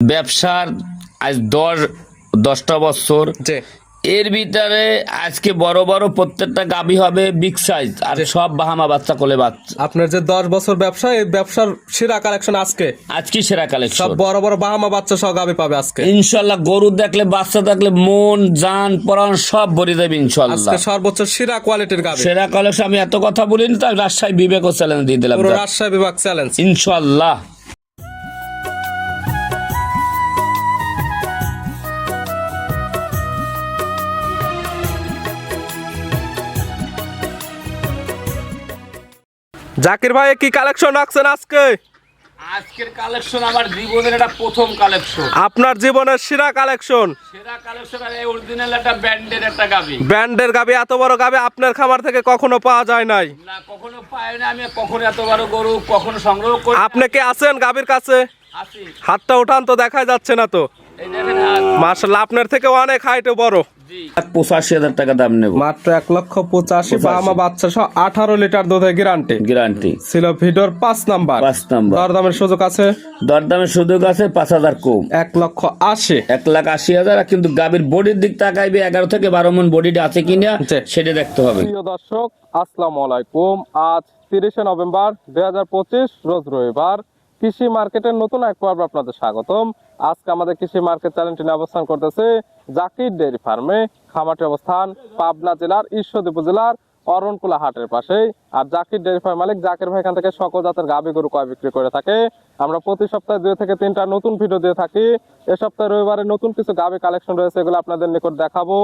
ব্যবসার আজ দশ দশটা বছর। এর ভিতরে আজকে বড় বড় প্রত্যেকটা গাবি হবে বিগ সাইজ আর সব বাহামা বাচ্চা কোলে বাচ্চা। আপনার যে দশ বছর ব্যবসা এই ব্যবসার সেরা কালেকশন আজকে। আজকে সেরা কালেকশন সব বড় বড় বাহামা বাচ্চা সব গাবি পাবে আজকে। ইনশাল্লাহ গরু দেখলে বাচ্চা দেখলে মন জান পরাণ সব ভরে দেবে ইনশাল্লাহ। আজকে সর্বোচ্চ সেরা কোয়ালিটির গাবি। সেরা কালেকশন আমি এত কথা বলিনি তাই রাজশাহী বিবেকও চ্যালেঞ্জ দিয়ে দিলাম রাজশাহী বিভাগ চ্যালেঞ্জ ইনশাল্লাহ। জাকির ভাই কি কালেকশন রাখছেন আজকে? আজকের কালেকশন আমার জীবনের এটা প্রথম কালেকশন আপনার জীবনের সেরা কালেকশন সেরা কালেকশন আর অরিজিনাল একটা ব্যান্ডের একটা গাবি। ব্র্যান্ডের গাবি এত বড় গাবি আপনার খামার থেকে কখনো পাওয়া যায় নাই? না কখনো পাই না আমি কখনো এত বড় গরু কখনো সংগ্রহ করি আপনি কি আছেন গাবির কাছে? আসি হাতটা উঠান তো দেখা যাচ্ছে না তো। এই দেখেন হাত। আপনার থেকে অনেক হাইটে বড়। পঁচাশি হাজার টাকা দাম নেব। মাত্র এক লক্ষ পঁচাশি বাহামা বাচ্চা সহ আঠারো লিটার দুধের গ্যারান্টি গ্যারান্টি ছিল ভিডিওর পাঁচ নাম্বার। পাঁচ নাম্বার। দরদামের সুযোগ আছে? দরদামের সুযোগ আছে পাঁচ হাজার কম। এক লক্ষ আশি। এক লাখ আশি হাজার আর কিন্তু গাবির বডির দিক তাকাইবে এগারো থেকে বারো মন বডিটা আছে কিনা। সেটা দেখতে হবে। প্রিয় দর্শক আসসালামু আলাইকুম। আজ তিরিশে নভেম্বর দুই হাজার পঁচিশ রোজ রবিবার। কৃষি মার্কেটের নতুন এক পর্ব আপনাদের স্বাগতম। আজকে আমাদের কৃষি মার্কেট চ্যানেলটি অবস্থান করতেছে জাকির ডেয়ারি ফার্মে। খামারটি অবস্থান পাবনা জেলার ঈশ্বরদী উপজেলার অরণকুলা হাটের পাশেই। আর জাকির ডেয়ারি ফার্ম মালিক জাকির ভাই এখান থেকে সকল জাতের গাভী গরু কয় বিক্রি করে থাকে। আমরা প্রতি সপ্তাহে দুই থেকে তিনটা নতুন ভিডিও দিয়ে থাকি। এ সপ্তাহে রবিবারে নতুন কিছু গাভী কালেকশন রয়েছে, এগুলো আপনাদের নিকট দেখাবো।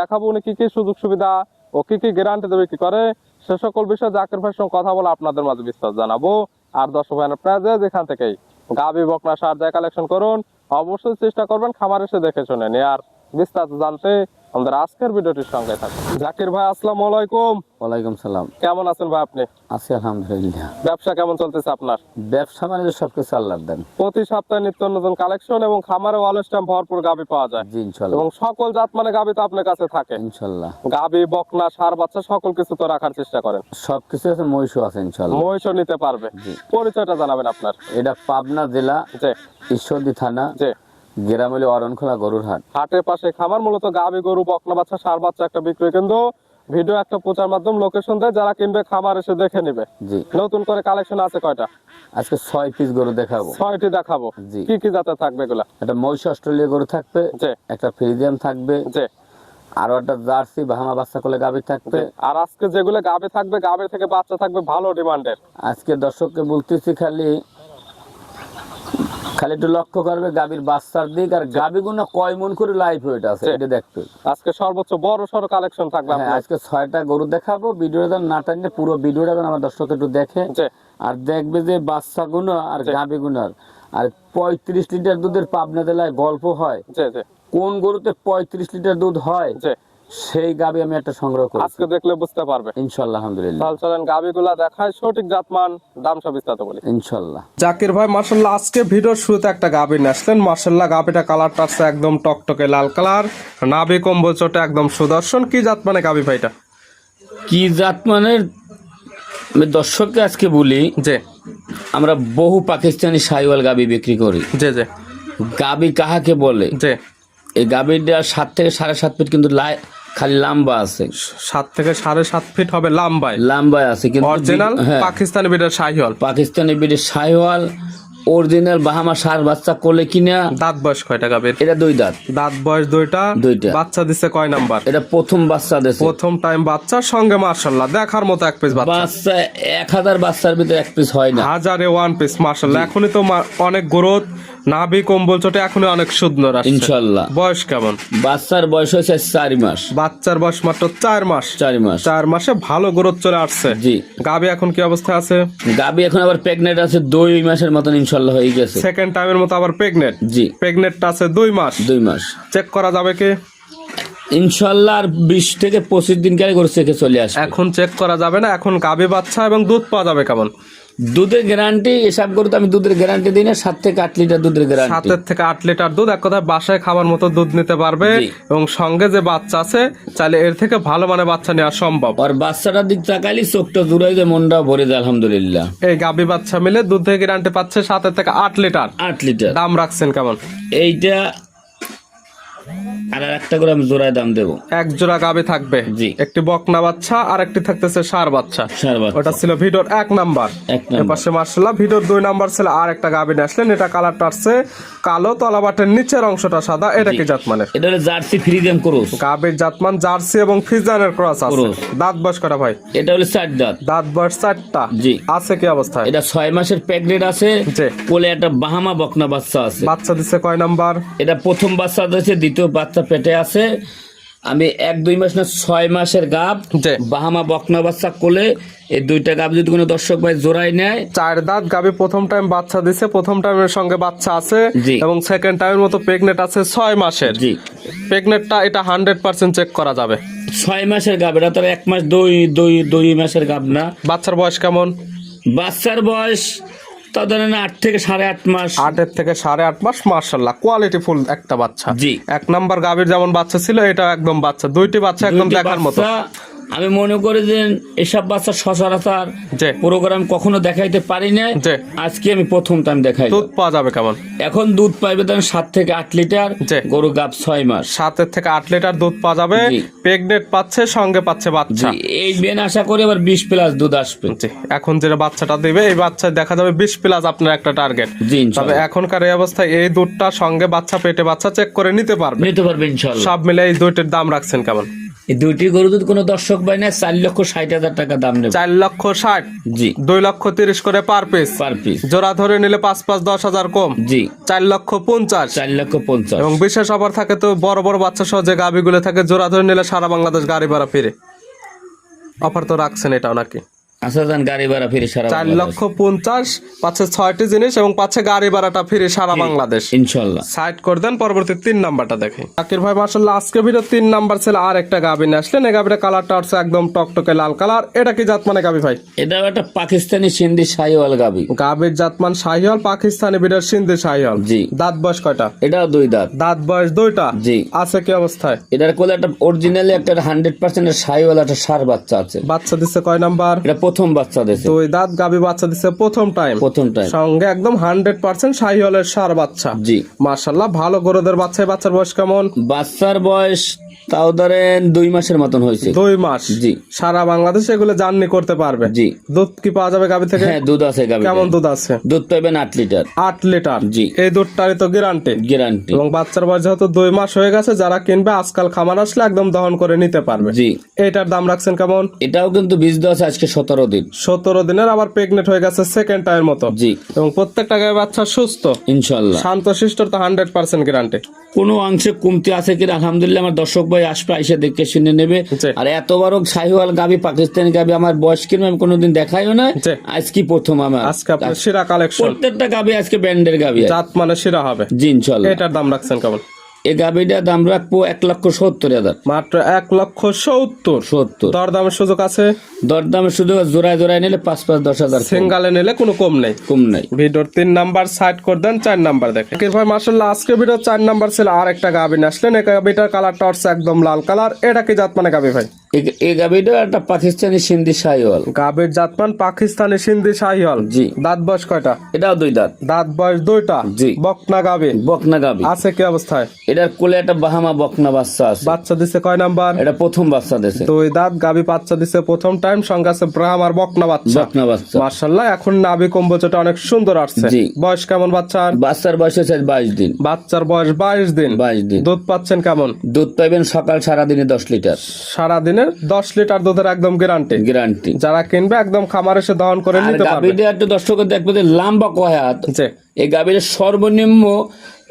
দেখাবো উনি কি কি সুযোগ সুবিধা ও কি কি গ্যারান্টি দেবে, কি করে? সে সকল বিষয়ে জাকির ভাইয়ের সঙ্গে কথা বলে আপনাদের মাঝে বিস্তার জানাব। আর দর্শক ভাই আপনারা যে যেখান থেকেই গাভী বকনা সার যায় কালেকশন করুন, অবশ্যই চেষ্টা করবেন খামার এসে দেখে শুনে আর বিস্তারিত জানতে আমাদের আজকের ভিডিওটির সঙ্গে থাকুন। জাকির ভাই আসসালামু আলাইকুম। ওয়ালাইকুম সালাম। কেমন আছেন ভাই আপনি? আছি আলহামদুলিল্লাহ। ব্যবসা কেমন চলতেছে আপনার? ব্যবসা মানে সবকিছু আল্লাহ দেন। প্রতি সপ্তাহে নিত্য নতুন কালেকশন এবং খামারে অলস টাইম ভরপুর গাভী পাওয়া যায়। জি ইনশাল্লাহ। এবং সকল জাত মানে গাভী তো আপনার কাছে থাকে। ইনশাল্লাহ। গাবি বকনা সার বাচ্চা সকল কিছু তো রাখার চেষ্টা করেন। সবকিছু আছে মহিষও আছে ইনশাল্লাহ। মহিষও নিতে পারবে। পরিচয়টা জানাবেন আপনার। এটা পাবনা জেলা ঈশ্বরদী থানা। যে গ্রাম হলে অরণখোলা গরুর হাট। হাটের পাশে খামার মূলত গাভী গরু বকনা বাচ্চা সার বাচ্চা একটা বিক্রয় কেন্দ্র। ভিডিও একটা প্রচার মাধ্যম লোকেশন দেয় যারা কিনবে খামার এসে দেখে নিবে। জি। নতুন করে কালেকশন আছে কয়টা? আজকে ছয় পিস গরু দেখাবো। ছয়টি দেখাবো। জি। কি কি জাতের থাকবে এগুলা? একটা মহিষ অস্ট্রেলিয়া গরু থাকবে একটা ফ্রিজিয়াম থাকবে যে আরও একটা জার্সি বাহামা বাচ্চা কোলে গাভী থাকবে। আর আজকে যেগুলো গাভী থাকবে গাভী থেকে বাচ্চা থাকবে ভালো ডিমান্ডের। আজকে দর্শককে বলতেছি খালি খালি একটু লক্ষ্য করবে গাভীর বাচ্চার দিক আর গাভী গুলো কয় মন করে লাইফ ওয়েট আছে এটা দেখতে আজকে সর্বোচ্চ বড় সড়ো কালেকশন থাকবে হ্যাঁ আজকে ছয়টা গরু দেখাবো ভিডিওটা যেন না টানলে পুরো ভিডিওটা যেন আমার দর্শক একটু দেখে আর দেখবে যে বাচ্চা গুলো আর জি। গাভী গুনার আর পঁয়ত্রিশ লিটার দুধের পাবনা জেলায় গল্প হয়। কোন গরুতে পঁয়ত্রিশ লিটার দুধ হয়? সেই গাবি আমি একটা সংগ্রহ করি আজকে দেখলে বুঝতে পারবে। ইনশাল্লাহ আলহামদুলিল্লাহ। তাহলে চলেন গাভীগুলা দেখায় সঠিক জাতমান দাম সব বিস্তারিত বলি। ইনশাল্লাহ জাকির ভাই মার্শাল্লাহ আজকে ভিডিওর শুরুতে একটা গাভী নিয়ে আসলেন। মার্শাল্লাহ গাভীটা কালারটা আছে একদম টকটকে লাল কালার নাভি কম্বল চোটে একদম সুদর্শন। কি জাত মানে গাভী ভাইটা? কি জাত মানের আমি দর্শককে আজকে বলি যে আমরা বহু পাকিস্তানি সাইওয়াল গাবি বিক্রি করি। যে যে গাবি কাহাকে বলে? যে এই গাবিটা সাত থেকে সাড়ে সাত ফিট কিন্তু লাই খালি লাম্বা আছে। সাত থেকে সাড়ে সাত ফিট হবে লাম্বায়। লাম্বায় আছে কিন্তু অরিজিনাল হ্যাঁ। পাকিস্তানি বিডের শাহিওয়াল। পাকিস্তানি বিড়ি সাইওয়াল অরিজিনাল বাহামা সার বাচ্চা কোলে কিনা? দাঁত বয়স কয়টা গাভীর এটা দুই দাঁত। দাঁত বয়স দুইটা দুইটা। বাচ্চা দিছে কয় নাম্বার? এটা প্রথম বাচ্চা দেশে প্রথম টাইম বাচ্চার সঙ্গে মার্শাল্লাহ দেখার মতো এক পিস বাচ্চা। বাচ্চা এক হাজার বাচ্চার ভিতরে এক পিস হয় না। হাজারে ওয়ান পিস মার্শাল্লাহ এখনই তো অনেক গ্রোথ নাভি কম্বল চোটে এখনই অনেক সুন্দর আসছে। ইনশাল্লাহ। বয়স কেমন? বাচ্চার বয়স হয়েছে চারি মাস। বাচ্চার বয়স মাত্র চার মাস। চারি মাস। চার মাসে ভালো গ্রোথ চলে আসছে। জি। গাবি এখন কি অবস্থা আছে? গাবি এখন আবার প্রেগনেন্ট আছে দুই মাসের মতন ইনশাল্লাহ হয়ে গেছে। সেকেন্ড টাইমের মতো আবার প্রেগনেন্ট? জি। প্রেগনেন্টটা আছে দুই মাস। দুই মাস। চেক করা যাবে কি? ইনশাল্লাহ আর বিশ থেকে পঁচিশ দিন কালে করে চেকে চলে আসবে। এখন চেক করা যাবে না। এখন গাবি বাচ্চা এবং দুধ পাওয়া যাবে কেমন? দুধের গ্যারান্টি হিসাব গরু তো আমি দুধের গ্যারান্টি দিই না সাত থেকে আট লিটার দুধের গ্যারান্টি সাতের থেকে আট লিটার দুধ এক কথায় বাসায় খাবার মতো দুধ নিতে পারবে এবং সঙ্গে যে বাচ্চা আছে চাইলে এর থেকে ভালো মানে বাচ্চা নেওয়া সম্ভব। আর বাচ্চাটার দিক তাকাইলে চোখটা জুড়াই যে মনটা ভরে যায় আলহামদুলিল্লাহ। এই গাবি বাচ্চা মিলে দুধের গ্যারান্টি পাচ্ছে সাতের থেকে আট লিটার। আট লিটার। দাম রাখছেন কেমন? এইটা আর একটা করে আমি জোড়ায় দাম দেবো। এক জোড়া গাবি থাকবে। জি। একটি বকনা বাচ্চা আর একটি থাকতেছে সার বাচ্চা। সার বাচ্চা। ওটা ছিল ভিডিওর এক নাম্বার। নাম্বার। মার্শাল্লাহ ভিডিওর দুই নাম্বার ছিল আর একটা গাবি নিয়ে আসলেন। এটা কালারটা আসছে কালো তলাবাটের নিচের অংশটা সাদা। এটা কি জাতমানের? এটা হলো জার্সি ফ্রিজিয়াম ক্রস। গাবির জাতমান জার্সি এবং ক্রস আছে। দাঁত বয়স কটা ভাই? এটা হলো চার দাঁত। দাঁত বয়স চারটা। জি। আছে কি অবস্থায় এটা ছয় মাসের প্রেগনেন্ট আছে। কোলে একটা বাহামা বকনা বাচ্চা আছে। বাচ্চা দিচ্ছে কয় নাম্বার? এটা প্রথম বাচ্চা দিয়েছে দ্বিতীয় বাচ্চা পেটে আছে। আমি এক দুই মাস না ছয় মাসের গাব। বাহামা বকনা বাচ্চা কোলে। এই দুইটা গাব যদি কোনো দর্শক ভাই জোড়াই নেয়। চার দাঁত গাবে প্রথম টাইম বাচ্চা দিছে প্রথম টাইমের সঙ্গে বাচ্চা আছে জি। এবং সেকেন্ড টাইমের মতো প্রেগনেন্ট আছে ছয় মাসের। জি। প্রেগনেন্টটা এটা হান্ড্রেড পার্সেন্ট চেক করা যাবে। ছয় মাসের গাব এটা তো আর এক মাস দুই দুই দুই মাসের গাব না। বাচ্চার বয়স কেমন? বাচ্চার বয়স তা ধরেন আট থেকে সাড়ে আট মাস। আটের থেকে সাড়ে আট মাস মার্শাল্লাহ কোয়ালিটি ফুল একটা বাচ্চা। জি। এক নম্বর গাভীর যেমন বাচ্চা ছিল এটা একদম বাচ্চা। দুইটি বাচ্চা একদম দেখার মতো। আমি মনে করি যে এসব বাচ্চা সচরাচর। প্রোগ্রাম কখনো দেখাইতে পারি না আজকে আমি প্রথম টাইম দেখাই। দুধ পাওয়া যাবে কেমন? এখন দুধ পাইবে ধরেন সাত থেকে আট লিটার। গরু গাব ছয় মাস। সাতের থেকে আট লিটার দুধ পাওয়া যাবে। প্রেগনেন্ট পাচ্ছে সঙ্গে পাচ্ছে বাচ্চা। এই বেন আশা করি আবার বিশ প্লাস দুধ আসবে। এখন যেটা বাচ্চাটা দিবে এই বাচ্চা দেখা যাবে বিশ প্লাস আপনার একটা টার্গেট তবে এখনকার এই অবস্থায় এই দুধটা সঙ্গে বাচ্চা পেটে বাচ্চা চেক করে নিতে পারবে। নিতে পারবে সব মিলে এই দুইটির দাম রাখছেন কেমন? এই দুইটি গরু দুধ কোনো দর্শক পাই না চার লক্ষ ষাট হাজার টাকা দাম নেবে। চার লক্ষ ষাট? জি। দুই লক্ষ তিরিশ করে পার পিস পার পিস জোড়া ধরে নিলে পাঁচ পাঁচ দশ হাজার কম। জি। চার লক্ষ পঞ্চাশ। চার লক্ষ পঞ্চাশ। এবং বিশেষ অফার থাকে তো বড় বড় বাচ্চা সহ যে গাভিগুলো থাকে জোড়া ধরে নিলে সারা বাংলাদেশ গাড়ি ভাড়া ফিরে। অফার তো রাখছেন এটাও নাকি? আচ্ছা যান গাড়ি ভাড়া ফিরে সারা চার লক্ষ পঞ্চাশ পাচ্ছে ছয়টি জিনিস এবং পাচ্ছে গাড়ি ভাড়াটা ফিরে সারা বাংলাদেশ। ইনশাল্লাহ। সাইড করে দেন পরবর্তী তিন নাম্বারটা দেখি। আকির ভাই মার্শাল্লাহ আজকে ভিডিও তিন নাম্বার ছিল আর একটা গাবি নিয়ে আসলেন। এই গাবিটা কালারটা হচ্ছে একদম টকটকে লাল কালার। এটা কি জাত মানে ভাই? একটা পাকিস্তানি সিন্ধি শাহিওয়াল গাবি গাবির জাতমান শাহিওয়াল পাকিস্তানি বিডার সিন্ধি শাহিওয়াল। জি। দাঁত বয়স কয়টা? এটাও দুই দাঁত। দাঁত বয়স দুইটা? জি। আছে কি অবস্থায়? এটার কোলে একটা অরিজিনালি একটা হান্ড্রেড পার্সেন্টের শাহিওয়াল একটা সার বাচ্চা আছে। বাচ্চা দিচ্ছে কয় নাম্বার? এটা প্রথম বাচ্চা দিয়েছে ওই দাঁত গাবি বাচ্চা দিচ্ছে প্রথম টাইম প্রথম টাইম সঙ্গে একদম হান্ড্রেড পার্সেন্ট সাহিওয়ালের সার বাচ্চা। জি। মার্শাল্লাহ ভালো গরুদের বাচ্চা বাচ্চার বয়স কেমন? বাচ্চার বয়স তাও ধরেন দুই মাসের মতন হয়েছে। দুই মাস? জি। সারা বাংলাদেশ এগুলো জার্নি করতে পারবে? জি। দুধ কি পাওয়া যাবে গাবি থেকে? হ্যাঁ দুধ আছে গাবি কেমন দুধ আছে? দুধ পাইবেন আট লিটার। আট লিটার? জি। এই দুধটারই তো গ্যারান্টি গ্যারান্টি এবং বাচ্চার বয়স যেহেতু দুই মাস হয়ে গেছে যারা কিনবে আজকাল খামার আসলে একদম দহন করে নিতে পারবে। জি। এইটার দাম রাখছেন কেমন? এটাও কিন্তু বীজ দেওয়া আছে আজকে সতেরো দিন। সতেরো দিনের আবার প্রেগনেন্ট হয়ে গেছে সেকেন্ড টাইম মতো। জি। এবং প্রত্যেকটা গায়ে বাচ্চা সুস্থ। ইনশাল্লাহ। শান্ত শিষ্টর তো হান্ড্রেড পার্সেন্ট গ্যারান্টি কোনো অংশে কমতি আছে কিনা আলহামদুলিল্লাহ আমার দর্শক ভাই আসবে এসে দেখে শুনে নেবে। আর এত বড় সাহিওয়াল গাবি পাকিস্তানি গাবি আমার বয়স কিনা আমি কোনোদিন দেখাইও না। আজকে প্রথম আমার আজকে আপনার শিরা কালেকশন প্রত্যেকটা গাবি আজকে ব্যান্ডের গাবি। জাত মানে সেরা হবে। জি ইনশাল্লাহ। এটার দাম রাখছেন কেমন এই গাভিটার দাম রাখব এক লক্ষ সত্তর হাজার। মাত্র এক লক্ষ সত্তর। সত্তর। দর দামের সুযোগ আছে? দরদামের সুযোগ জোড়ায় জোড়ায় নিলে পাঁচ পাঁচ দশ হাজার। সিঙ্গালে নিলে কোনো কম নেই। কম নাই। ভিডিওর তিন নাম্বার সাইড করে দেন চার নাম্বার দেখেন ভাই মার্শাল্লাহ আজকে ভিডিও চার নাম্বার ছিল আর একটা গাবি নিয়ে আসলেন। এই গাভিটার কালারটা হচ্ছে একদম লাল কালার। এটা কি জাত মানে গাভী ভাই? এই- গাবিটা একটা পাকিস্তানি সিন্ধি শাহিওয়াল। গাবির জাতমান পাকিস্তানি সিন্ধি শাহিওয়াল। জি। দাঁত বয়স কয়টা? এটাও দুই দাঁত। দাঁত বয়স দুইটা? জি। বকনা গাবি? বকনা গাবি। আছে কি অবস্থায়? এটার কোলে একটা বাহামা বকনা বাচ্চা আছে। বাচ্চা দিছে কয় নাম্বার? এটা প্রথম বাচ্চা দুই দাঁত গাবি বাচ্চা দিছে প্রথম টাইম সঙ্গে আছে ব্রাহ্ম আর বকনা বাচ্চা। বকনা বাচ্চা। মার্শাল্লাহ এখন নাবি কম্বোচটা অনেক সুন্দর আসছে। জি। বয়স কেমন বাচ্চার বাচ্চার বয়স হচ্ছে বাইশ দিন। বাচ্চার বয়স বাইশ দিন। বাইশ দিন। দুধ পাচ্ছেন কেমন? দুধ পাইবেন সকাল সারাদিনে দশ লিটার। সারা দিনের দশ লিটার দুধের একদম গ্যারান্টি গ্যারান্টি যারা কিনবে একদম খামার এসে দহন করে নিতে পারবে। গাবিটা একটু দর্শকের দেখবে যে লাম্বা কয় হাত। এই গাভীর সর্বনিম্ন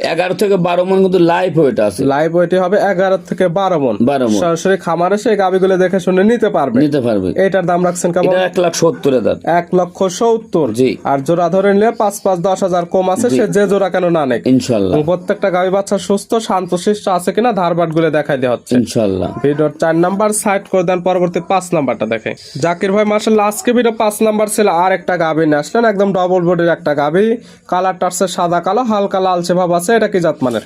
এগারো থেকে বারো মন কিন্তু লাইভ ওয়েট আছে। লাইভ ওয়েটে হবে এগারো থেকে বারো মন। বারো মন। সরাসরি খামারে সেই গাবিগুলো দেখে শুনে নিতে পারবে। নিতে পারবে। এটার দাম রাখছেন কেমন? এক লাখ সত্তর হাজার। এক লক্ষ সত্তর। জি। আর জোড়া ধরে নিলে পাঁচ পাঁচ দশ হাজার কম আছে সে যে জোড়া কেন না নেই ইনশাল্লাহ। প্রত্যেকটা গাভী বাচ্চা সুস্থ শান্তশিষ্ট আছে কিনা ধারবাটগুলো দেখাই দেওয়া হচ্ছে। ইনশাল্লাহ। ভিডিওর চার নাম্বার সাইড করে দেন পরবর্তী পাঁচ নাম্বারটা দেখে। জাকির ভাই মার্শাল আজকে ভিডিও পাঁচ নাম্বার ছিল আর একটা গাভী নিয়ে আসলেন একদম ডবল বডির একটা গাভী। কালারটা আসছে সাদা কালো হালকা লালচে ভাব আছে। এটা কি জাতমানের?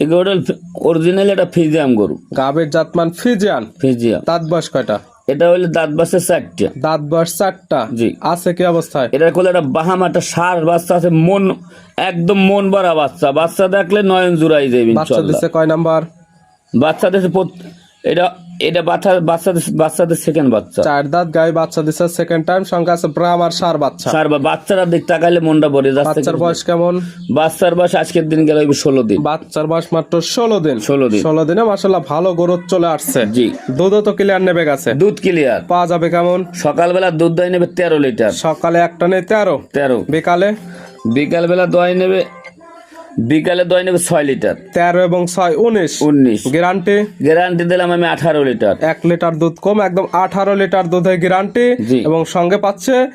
এগুলো অরিজিনাল এটা ফিজিয়াম গরু। গাবের জাতমান ফিজিয়ান ফিজিয়াম দাঁত বয়স কয়টা? এটা হইলে দাঁত বাসের চারটা। দাঁত বাস চারটা? জি। আছে কি অবস্থায়? এটা কোলে একটা বাহাম একটা সার বাচ্চা আছে মন একদম মন ভরা বাচ্চা। বাচ্চা দেখলে নয়ন জুড়াই যাবে বাচ্চা দিচ্ছে কয় নাম্বার? বাচ্চাদের প্রত- এটা এটা বাচ্চা বাচ্চাদের বাচ্চাদের সেকেন্ড বাচ্চা। চার দাঁত গাই বাচ্চা দিচ্ছে সেকেন্ড টাইম সংখ্যা আছে ব্রাম আর সার বাচ্চা। সার বা বাচ্চারা দিক তাকাইলে মনটা ভরে যাচ্ছে বাচ্চার বয়স কেমন? বাচ্চার বয়স আজকের দিন গেল ষোলো দিন। বাচ্চার বয়স মাত্র ষোলো দিন। ষোলো দিন। ষোলো দিনে মাসাল্লাহ ভালো গরুত চলে আসছে। জি। দুধও তো ক্লিয়ার নেবে গেছে। দুধ ক্লিয়ার পাওয়া যাবে কেমন? সকালবেলা দুধ দই নেবে তেরো লিটার। সকালে একটা নেই তেরো। তেরো। বিকালে? বিকালবেলা দই নেবে বিকালে দই নেবে ছয় লিটার। তেরো এবং ছয় উনিশ। উনিশ। গ্যারান্টি? গ্যারান্টি দিলাম আমি আঠারো লিটার। এক লিটার দুধ কম একদম আঠারো লিটার দুধের গ্যারান্টি। এবং সঙ্গে পাচ্ছে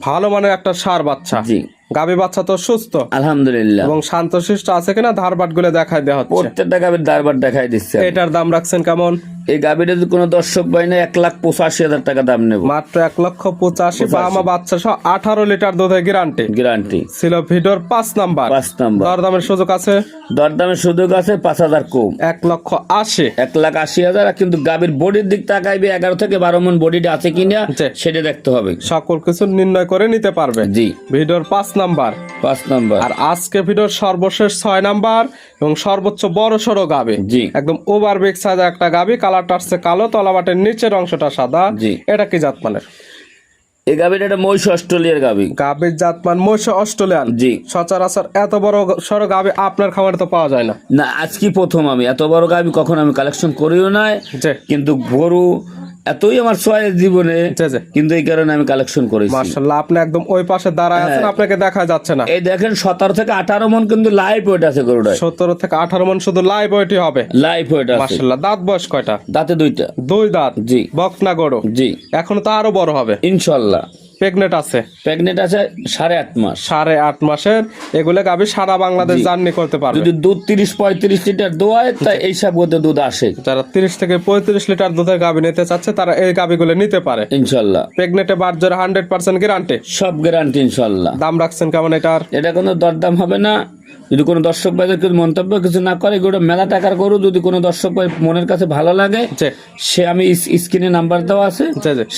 ভালো মানের একটা সার বাচ্চা। জি। গাভী বাচ্চা তো সুস্থ। আলহামদুলিল্লাহ। এবং শান্তশিষ্ট আছে কিনা ধারবাটগুলো দেখাই দেওয়া হচ্ছে। প্রত্যেকটা গাভীর দারবার দেখাই দিচ্ছে এটার দাম রাখছেন কেমন? এই গাভীটা যদি কোনো দর্শক পাই না এক লাখ পঁচাশি হাজার টাকা দাম নেব। মাত্র এক লক্ষ পঁচাশি বা আমার বাচ্চা সহ আঠারো লিটার দুধের গ্যারান্টি গ্যারান্টি ছিল ভিডিওর পাঁচ নাম্বার। পাঁচ নাম্বার। দরদামের সুযোগ আছে? দরদামের সুযোগ আছে পাঁচ হাজার কম। এক লক্ষ আশি। এক লাখ আশি হাজার কিন্তু গাভীর বডির দিক তাকাইবে এগারো থেকে বারো মন বডিটা আছে কিনা। সেটা দেখতে হবে। সকল কিছু নির্ণয় করে নিতে পারবে। জি। ভিডোর পাঁচ নাম্বার। পাঁচ নাম্বার। আর আজকে ভিডিওর সর্বশেষ ছয় নাম্বার এবং সর্বোচ্চ বড় সড়ো গাবে। জি। একদম ওভার বিগ সাইজ একটা গাবি কালারটা আসছে কালো তলাবাটের নিচের অংশটা সাদা। জি। এটা কি জাত জাতমানের? এই গাভীর একটা মহিষ অস্ট্রেলিয়ার গাভী গাবির জাতমান মহিষ অস্ট্রেলিয়ান। জি। সচরাচর এত বড় সড়ো গাবি আপনার খামারে তো পাওয়া যায় না। না আজকে প্রথম আমি। এত বড় গাভী কখন আমি কালেকশন করিও নাই। জি। কিন্তু গরু এতই আমার চয়েস জীবনে জি জি কিন্তু এই কারণে আমি কালেকশন করেছি। মার্শাল্লাহ আপনি একদম ওই পাশে দাঁড়ায় আছেন হ্যাঁ। আপনাকে দেখা যাচ্ছে না। এই দেখেন সতেরো থেকে আঠারো মন কিন্তু লাইভ ওয়েট আছে গরুটা সতেরো থেকে আঠারো মন শুধু লাইভ ওয়েটই হবে। লাইভ ওয়েট আছে। মার্শাল্লাহ দাঁত বয়স কয়টা? দাঁতে দুইটা। দুই দাঁত। জি। বকনা গরু। জি। এখন তো আরও বড় হবে। ইনশাল্লাহ প্রেগনেট আছে? প্রেগনেন্ট আছে সাড়ে আট মাস। সাড়ে আট মাসের। এগুলো গাবি সারা বাংলাদেশ জার্নি করতে পারবে। যদি দুধ তিরিশ পঁয়ত্রিশ লিটার দোয়ায় তাই এইসব গতে দুধ আসে। যারা তিরিশ থেকে পঁয়ত্রিশ লিটার দুধের গাবি নিতে চাচ্ছে তারা এই গাবিগুলো নিতে পারে। ইনশাল্লাহ। প্রেগনেটে বার্জার হান্ড্রেড পার্সেন্ট গ্যারান্টি সব গ্যারান্টি ইনশাল্লাহ। দাম রাখছেন কেমন এটার এটা কোনো দরদাম হবে না। যদি কোনো দর্শক ভাইদের কিছু মন্তব্য কিছু না করে গরু মেলা টাকার গরু যদি কোনো দর্শক ভাই মনের কাছে ভালো লাগে সে আমি স্ক্রিনে নাম্বার দেওয়া আছে।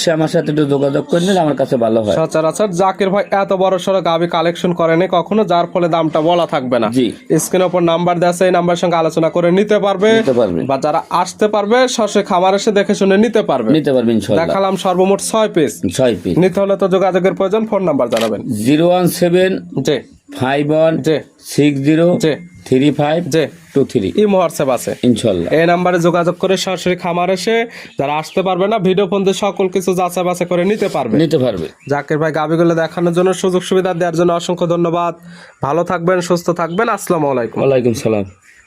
সে আমার সাথে একটু যোগাযোগ করে নিলে আমার কাছে ভালো হয়। সচরাচর জাকির ভাই এত বড় সড়ো গাবি কালেকশন করেনি কখনো যার ফলে দামটা বলা থাকবে না। জি। স্ক্রিনের উপর নাম্বার দেওয়া আছে এই নাম্বারের সঙ্গে আলোচনা করে নিতে পারবে। বা যারা আসতে পারবে সরাসরি খামার এসে দেখে শুনে নিতে পারবে। নিতে পারবে ইনশাল্লাহ দেখালাম সর্বমোট ছয় পিস ছয় পিস নিতে হলে তো যোগাযোগের প্রয়োজন ফোন নাম্বার জানাবেন। জিরো ওয়ান সেভেন জি। ফাইভ ওয়ান জি। সিক্স জিরো জি। থ্রি ফাইভ জি। Two three. ই হোয়াটসঅ্যাপ আছে। ইনশাল্লাহ। এই নাম্বারে যোগাযোগ করে সরাসরি খামার এসে যারা আসতে পারবে না ভিডিও ফোন দিয়ে সকল কিছু যাচাই বাছাই করে নিতে পারবে। নিতে পারবে। জাকির ভাই গাবিগুলো দেখানোর জন্য সুযোগ সুবিধা দেওয়ার জন্য অসংখ্য ধন্যবাদ। ভালো থাকবেন সুস্থ থাকবেন। আসসালামু আলাইকুম। ওয়ালাইকুম সালাম।